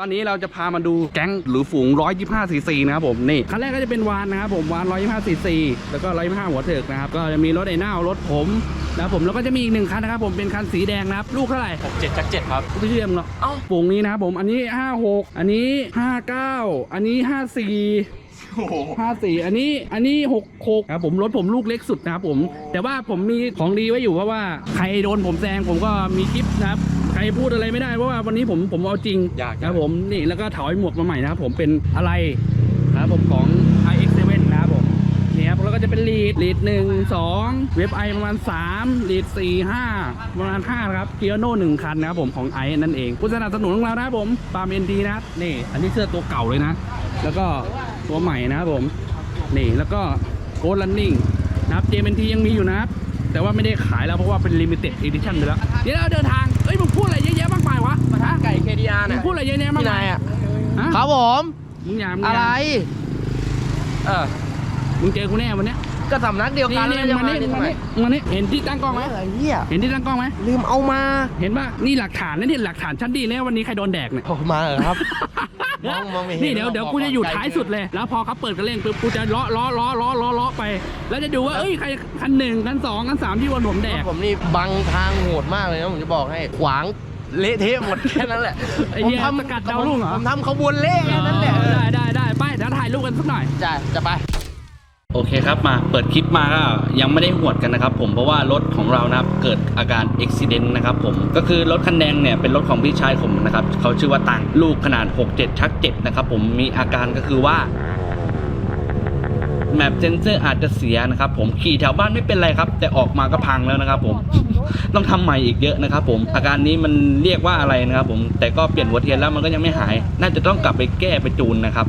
ตอนนี้เราจะพามาดูแก๊งหรือฝูง 125 ซีซีนะครับผมนี่คันแรกก็จะเป็นวานนะครับผมวาน 125 ซีซีแล้วก็ 125 หัวเถิกนะครับก็จะมีรถไอ้เน่ารถผมนะครับผมแล้วก็จะมีอีกหนึ่งคันนะครับผมเป็นคันสีแดงนะครับลูกเท่าไหร่หกเจ็ดจักเจ็ดครับไม่เชื่อมหรอกเอ้าฝูงนี้นะครับผมอันนี้ 56 อันนี้ 59 อันนี้ 54โอ้โหห้าสี่อันนี้อันนี้หกหกครับผมรถผมลูกเล็กสุดนะครับผม แต่ว่าผมมีของดีไว้อยู่เพราะว่าใครโดนผมแซงผมก็มีคลิปนะครับใค รพูดอะไรไม่ได้เพราะว่าวันนี้ผมผมเอาจริงอยาก นะครับผมนี่แล้วก็ถอยหมวกมาใหม่นะครับผมเป็นอะไรนะครับผมของ iX7 นะครับผมนี่ครับแล้วก็จะเป็นลีดลีดหนึ่งสองเว็บไอประมาณ3ลีดสี่ห้าประมาณ5นะครับเกียร์โน่หนึ่งคันนะครับผมของไอนั่นเองผู้สนับสนุนของเรานะครับผมปาล์มเอ็นดีนะครับนี่ อันนี้เสื้อตัวเก่าเลยนะ แล้วก็ตัวใหม่นะครับผมนี่แล้วก็โกล d ันนิ่งนะครับ JMT ยังมีอยู่นะครับ แต่ว่าไม่ได้ขายแล้วเพราะว่าเป็น limited edition ไปแล้ว เดี๋ยวเราเดินทาง เอ้ยมึงพูดอะไรเยอะแยะมากมายวะฮะไก่ KDR มึเนี่งยพูดอะไรเยอะแยะมากพี่มานายยอะฮะครับผมมึงอย่ามึงอะอย่าไรเออมึงเจอกูแน่วันเนี้ยก็สำนักเดียวกันนี่จะมานี่ทำมาไมนี่มานี่เห็นที่ตั้งกล้องไหมอะไรเหี้ยเห็นที่ตั้งกล้องไหมลืมเอามาเห็นป่ะนี่หลักฐานนะนี่หลักฐานชั้นดีนะวันนี้ใครโดนแดกเนี่ย โอ้มาเหรอครับ มองมองไม่เห็นนี่เดี๋ยวเดี๋ยวกูจะอยู่ท้ายสุดเลย แล้วพอเขาเปิดกระเร่งปุ๊บกูจะล้อล้อล้อล้อล้อล้อไป แล้วจะดูว่าเอ้ยใครคันหนึ่งคันสองคันสามที่วนผมแดกผมนี่บังทางโหดมากเลยนะผมจะบอกให้ขวางเละเทะหมดแค่นั้นแหละไอ้เหี้ยผมสกัดดาวรุ่งเหรอผมทำขบวนเละแค่นั้นแหละได้ได้ได้ไปเดี๋ยวถ่ายรูปกันสักหน่อยจ้ะจะไป โอเคครับมาเปิดคลิปมาก็ยังไม่ได้หวดกันนะครับผมเพราะว่ารถของเรานะครับเกิดอาการอุบิเหตุนะครับผมก็คือรถคันแดงเนี่ยเป็นรถของพี่ชายผมนะครับเขาชื่อว่าตังลูกขนาด 67 ชัก 7 นะครับผมมีอาการก็คือว่าแมปเซนเซอร์อาจจะเสียนะครับผมขี่แถวบ้านไม่เป็นไรครับ แต่ออกมาก็พังแล้วนะครับผมต้องทำใหม่อีกเยอะนะครับผมอาการนี้มันเรียกว่าอะไรนะครับผมแต่ก็เปลี่ยนหัวเทียนแล้วมันก็ยังไม่หาย น่าจะต้องกลับไปแก้ไปจูนนะครับ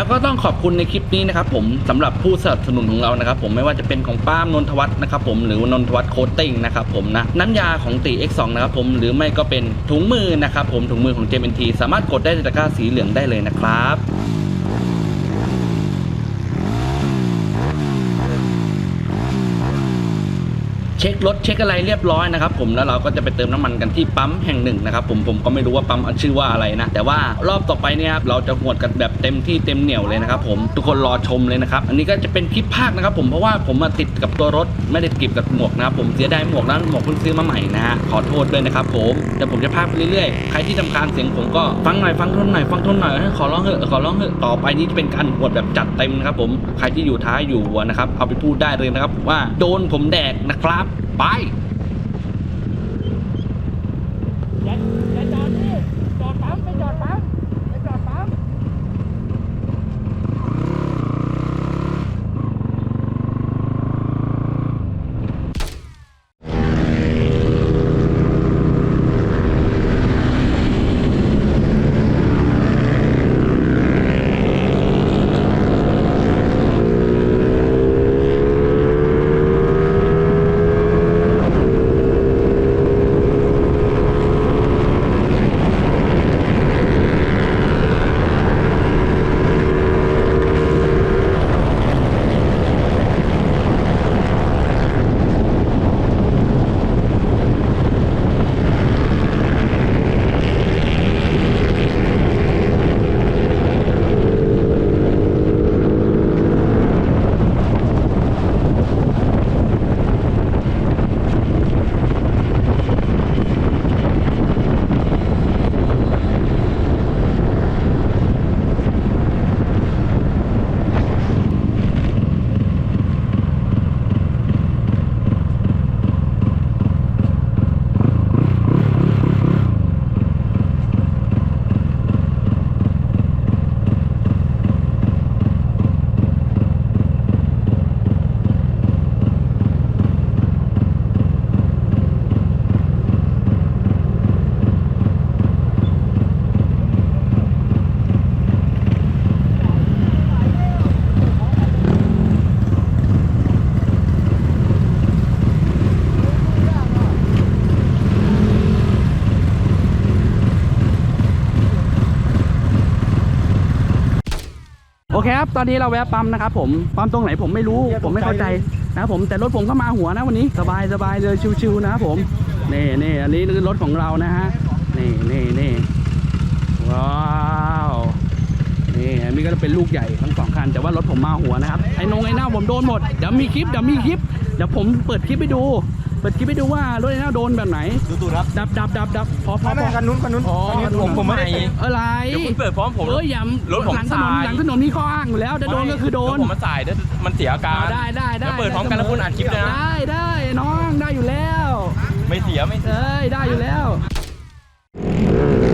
แล้วก็ต้องขอบคุณในคลิปนี้นะครับผมสำหรับผู้สนับสนุนของเรานะครับผมไม่ว่าจะเป็นของป้ามนนทวัฒน์นะครับผมหรือนนทวัฒน์โคตติ้งนะครับผมนะน้ำยาของตี X2 นะครับผมหรือไม่ก็เป็นถุงมือนะครับผมถุงมือของ JMT สามารถกดได้ในตะกร้าสีเหลืองได้เลยนะครับ เช็ครถเช็คอะไรเรียบร้อยนะครับผมแล้วเราก็จะไปเติมน้ำมันกันที่ปั๊มแห่งหนึ่งนะครับผมผมก็ไม่รู้ว่าปั๊มชื่อว่าอะไรนะ แต่ว่ารอบต่อไปเนี่ยครับเราจะหวดกันแบบเต็มที่เต็มเหนียวเลยนะครับผมทุกคนรอชมเลยนะครับอันนี้ก็จะเป็นคลิปภาคนะครับผมเพราะว่าผมมาติดกับตัวรถไม่ได้ติดกับหมวกนะครับผมเสียดายหมวกนะหมวกเพิ่งซื้อมาใหม่นะฮะขอโทษด้วยนะครับผมแต่ผมจะพากไปเรื่อยๆใครที่ทำการเสียงผมก็ฟังหน่อยฟังทนหน่อยฟังทนหน่อยเฮ้ยขอร้องเถอะขอร้องเถอะต่อไปนี้จะเป็นการหวดแบบจัดเต็มนะครับผมใครที่อยู่ท้ายอยู่นะครับเอาไปพูดได้เลยนะครับว่าโดนผมแดกนะครับ ไเคครับ ตอนนี้เราแวะปั๊มนะครับผม ปั๊มตรงไหนผมไม่รู้ ผมไม่เข้าใจนะครับผม แต่รถผมก็มาหัวนะวันนี้ สบายสบายเลยชิวๆนะครับผม นี่นี่อันนี้คือรถของเรานะฮะ นี่นี่นี่ว้าว นี่อันนี้ก็จะเป็นลูกใหญ่ทั้งสองคัน แต่ว่ารถผมมาหัวนะครับ ไอ้นงไอ้เน่าผมโดนหมด เดี๋ยวมีคลิป เดี๋ยวมีคลิป เดี๋ยวผมเปิดคลิปให้ดู เปิดคลิปให้ดูว่ารถไอ้เน่าโดนแบบไหน ดูตูดครับดับดับดับดับพอพอไม่พไม่อ คันนู้นคันนู้นอ๋อ คันนี้ผมผมไม่ได้อะไรเดี๋ยวคุณเปิดพร้อมผม เอ้ยอย่ารถผมหลังถนนสาย หลังถนนมีข้ออ้างอยู่แล้วจะโดนก็คือโดนแล้วผมมาสายเดี๋ยวมันเสียอาการ ได้ได้ได้เดี๋ยวเปิดพร้อมกันแล้วคุณอัดคลิปเลยนะ ได้ได้น้องได้อยู่แล้ว ไม่เสียไม่เสีย เอ้ยได้อยู่แล้วโอ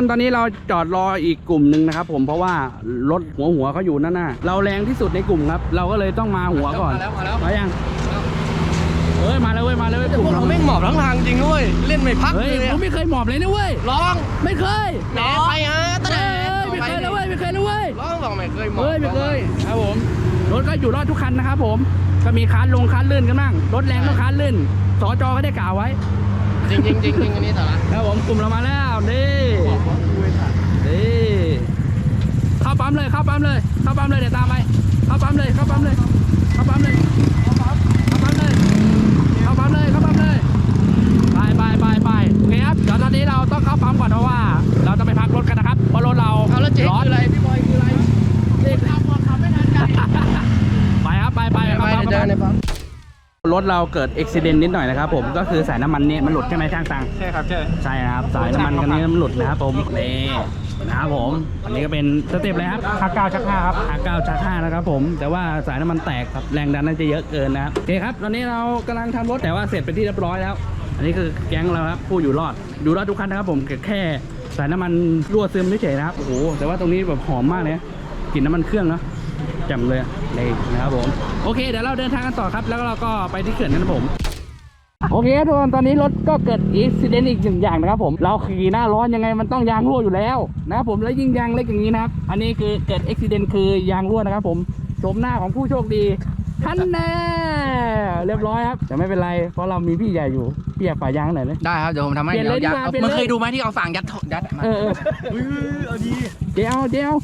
นตอนนี้เราจอดรออีกกลุ่มหนึ่งนะครับ ผมเพราะว่ารถหัวหัวเขาอยู่นั่นน่ะเราแรงที่สุดในกลุ่มครับ เราก็เลยต้องมาหัวก่อนมาแล้วมาแล้วมายังเอ้ยมาแล้วเว้ยมาแล้วเว้ยแต่กพลุ่วมกเราเราแม่งหมอบทั้งทางจริงด้วยเล่นไม่พักเฮ้ยเลยผมไม่เคยหมอบเลยนะเว้ยลองไม่เคยแหนไปฮะตะเอ้แหนยไม่เคยนะเว้ยไม่เคยนะเว้ยลองบอกไม่เคยหมอบเฮ้ยไม่เคยครับผมรถก็อยู่รอดทุกคันนะครับผมก็มีคันลงคันลื่นกันบ้างรถแรงต้องคันลื่นสจก็ได้กล่าวไว้ จริงจริงจริงจริงอันนี้ต่อละแล้วผมกลุ่มเรามาแล้วนี่นี่เข้าปั๊มเลยเข้าปั๊มเลยเข้าปั๊มเลยเดี๋ยวตามไปเข้าปั๊มเลยเข้าปั๊มเลย ถเราเกิดอุบิเหตุนิดหน่อยนะครับผมก็คือสายน้ำมันเนี่ยมันหลุดใช่ไหมช่างตังใช่ครับใช่ใช่นะครับสายน้ำมันคันนี้มันหลุดนะครับผมนี่นะครับผมอันนี้ก็เป็นสเต็ปเลยครับขาเก้าชักห้าครับขาเก้าชักห้านะครับผมแต่ว่าสายน้ำมันแตกครับแรงดันน่าจะเยอะเกินนะครับโอเคครับตอนนี้เรากำลังทำรถแต่ว่าเสร็จเป็นที่เรียบร้อยแล้ว อันนี้คือแก๊งเราครับผู้อยู่รอดอยู่รอดทุกคันนะครับผมแค่สายน้ำมันรั่วซึมเฉยๆนะครับโอ้โหแต่ว่าตรงนี้แบบหอมมากเลยนะกลิ่นน้ำมันเครื่องเนาะแจ่มเลยนี่นะครับผมโอเคเดี๋ยวเราเดินทางกันต่อครับ แล้วเราก็ไปที่เขื่อนกันนะผมโอเคครับทุกคนตอนนี้รถก็เกิดอุบิเหตุอีกหนึ่งอย่างนะครับผมเราขี่หน้าร้อนยังไงมันต้องยางรั่วอยู่แล้วนะครับผมแล้วยิ่งยางเล็กอย่างนี้นะครับอันนี้คือเกิดอุบิเหตุคือยางรั่วนะครับผมชมหน้าของผู้โชคดีท่านแน่เรียบร้อยครับแต่ไม่เป็นไรเพราะเรามีพี่ใหญ่อยู่พี่อยากฝ่ายยางหน่อยเลยได้ครับเดี๋ยวผมทำให้เปลี่ยนเลยดี๋วดีกว่าเปลี่ยนเลยมันเคยดูไหมที่เอาฝางยัดท่อยัดมาเออเออเอาดีเจ้าเจ้า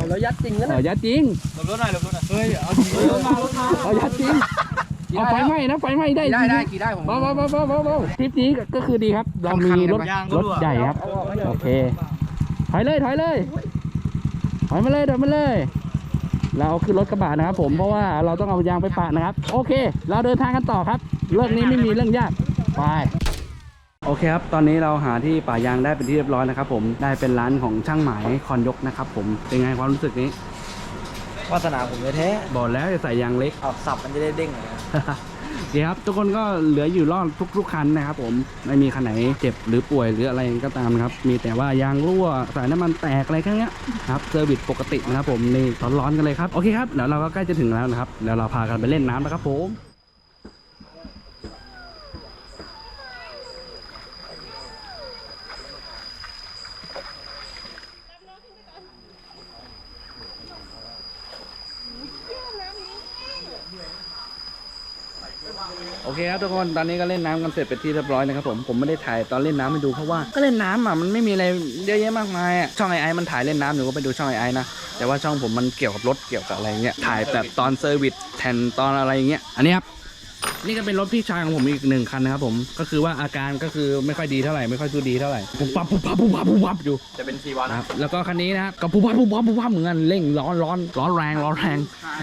เอาแล้วยัดจริงนะเออยัดจริงหลบรถหน่อยหลบรถหน่อยเฮ้ยเอาดีเอายัดจริงเอาไฟไหม้นะไฟไหม้ได้ได้ได้จริงกี่ได้ผมเบาเบาเบาเบาเบาเบาทริปนี้ก็คือดีครับ เรามีรถรถใหญ่ครับโอเคถอยเลยถอยเลยถอยมาเลยถอยมาเลย เราเอาขึ้นรถกระบะนะครับผมเพราะว่าเราต้องเอายางไปปะนะครับ โอเค เราเดินทางกันต่อครับ เรื่องนี้ไม่มีเรื่องยากไป โอเคครับ ตอนนี้เราหาที่ป่ายางได้เป็นที่เรียบร้อยนะครับผมได้เป็นร้านของช่างหมายคอนยกนะครับผมเป็นไงความรู้สึกนี้วาสนาผมเลยแท้บอกแล้วจะใส่ยางเล็ก เอาสับมันจะได้เด้งเลยนะโอเคครับทุกคนก็เหลืออยู่รอดทุกๆคันนะครับผมไม่มีคันไหนเจ็บหรือป่วยหรืออะไรก็ตามนะครับ มีแต่ว่ายางรั่วสายน้ำมันแตกอะไรแค่เนี้ยครับเซอร์วิสปกตินะครับผมนี่ร้อนๆกันเลยครับโอเคครับเดี๋ยวเราก็ใกล้จะถึงแล้วนะครับเดี๋ยวเราพากันไปเล่นน้ำนะครับผม คนตอนนี้ก็เล่นน้ำกันเสร็จเป็นที่เรียบร้อยนะครับผมผมไม่ได้ถ่ายตอนเล่นน้ำให้ดูเพราะว่าก็เล่นน้ำอะมันไม่มีอะไรเยอะแยะมากมายอะช่องไอไอมันถ่ายเล่นน้ำหนูก็ไปดูช่องไอไอนะแต่ว่าช่องผมมันเกี่ยวกับรถเกี่ยวกับอะไรเงี้ยถ่ายแบบตอนเซอร์วิสแทนตอนอะไรเงี้ยอันนี้ครับ นี่ก็เป็นรถพี่ชายของผมอีกหนึ่งคันนะครับผมก็คือว่าอาการก็คือไม่ค่อยดีเท่าไหร่ไม่ค่อยสู้ดีเท่าไหร่ปุ๊บปั๊บปุ๊บปั๊บปุ๊บปั๊บปุ๊บปั๊บอยู่จะเป็นซีวันนะครับแล้วก็คันนี้นะครับก็ปุ๊บปั๊บปุ๊บปั๊บปุ๊บปั๊บเหมือนกันเร่งร้อนร้อนร้อนแรงร้อนแรง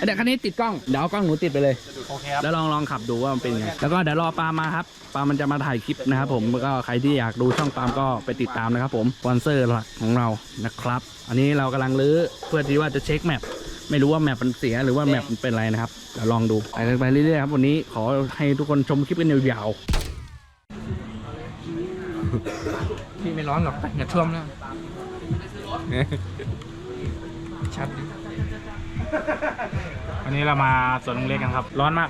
เดี๋ยวคันนี้ติดกล้องเดี๋ยวเอากล้องหนูติดไปเลยโอเคครับแล้วลองลองขับดูว่ามันเป็นยังไงแล้วก็เดี๋ยวรอปาล์มมาครับปาล์มมันจะมาถ่ายคลิปนะครับผมแล้วก็ใครที่อยากดูช่องปาล์มก็ไปติดตามนะครับผมสปอนเซอร์หลักของเรานะครับ อันนี้เรากำลังรื้อเพื่อที่ว่าจะเช็คแมป ไม่รู้ว่าแมปมันเสียหรือว่าแมปมันเป็นอะไรนะครับเดี๋ยวลองดูไปไปเรื่อยๆครับวันนี้ขอให้ทุกคนชมคลิปกันยาวๆพี่ไม่ร้อนหรอกแต่อย่าท่วมนะชัดวันนี้เรามาสวนลุงเล็กกันครับ ร้อนมาก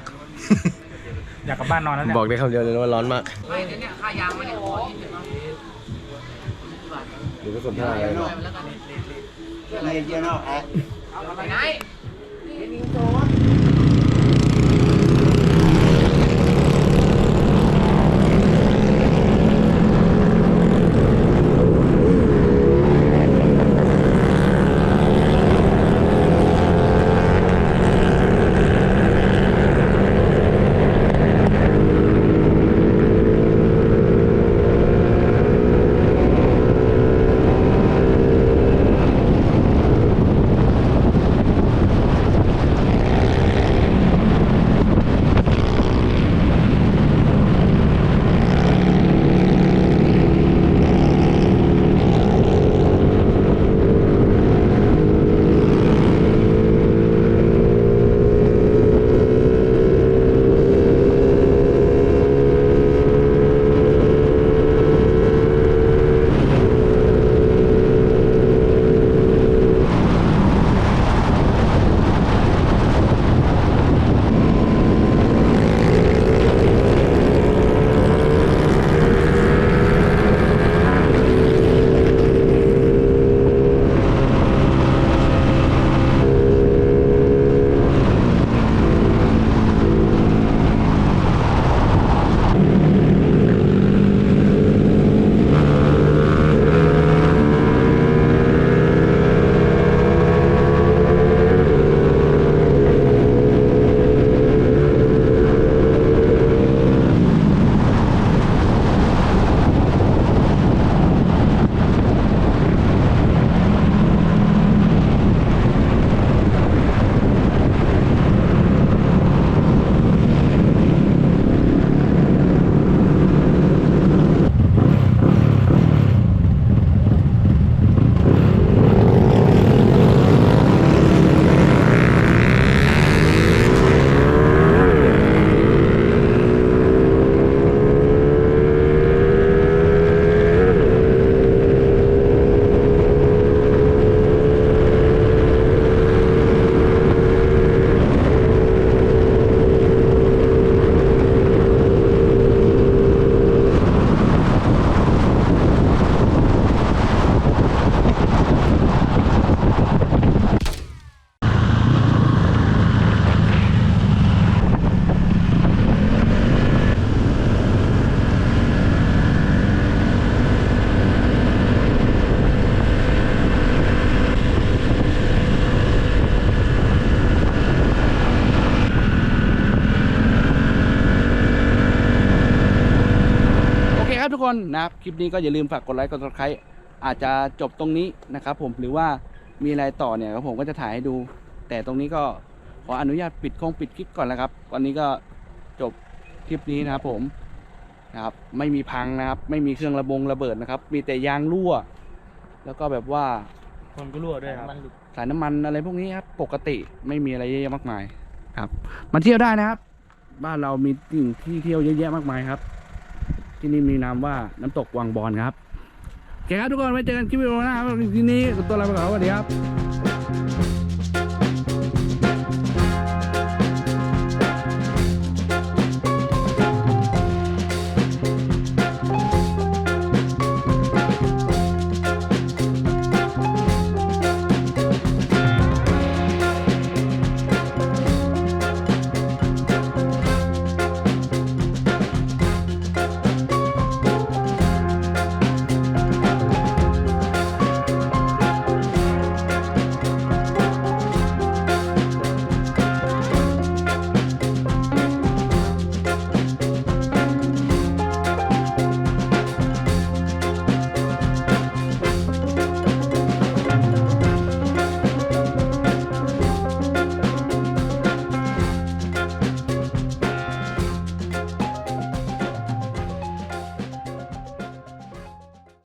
อยากกลับบ้านนอนแล้วเนี่ยบอกได้คำเดียวเลยว่าร้อนมากดูก็สนท่าอะไรเนาะโอเค ครับทุก คนนะครับคลิปนี้ก็อย่าลืมฝากกดไลค์กด subscribe อาจจะจบตรงนี้นะครับผมหรือว่ามีอะไรต่อเนี่ยครับผมก็จะถ่ายให้ดู แต่ตรงนี้ก็ขออนุญาตปิดคงปิดคลิปก่อนแล้วครับวันนี้ก็จบคลิปนี้นะครับผมนะครับไม่มีพังนะครับ ไม่มีเครื่องระบงระเบิดนะครับ มีแต่ยางรั่ว แล้วก็แบบว่าคนก็รั่วด้วยครับสายน้ำมันอะไรพวกนี้ครับปกติไม่มีอะไรเยอะแยะมากมายครับมาเที่ยวได้นะครับ บ้านเรามีสิ่งที่เที่ยวเยอะแยะมากมายครับ ที่นี่มีนามว่าน้ำตกวังบอนครับโอเคครับทุกคนไว้เจอกันคลิปวิดีโอหน้าครับที่นี้ตัวลาไปก่อนสวัสดีครับ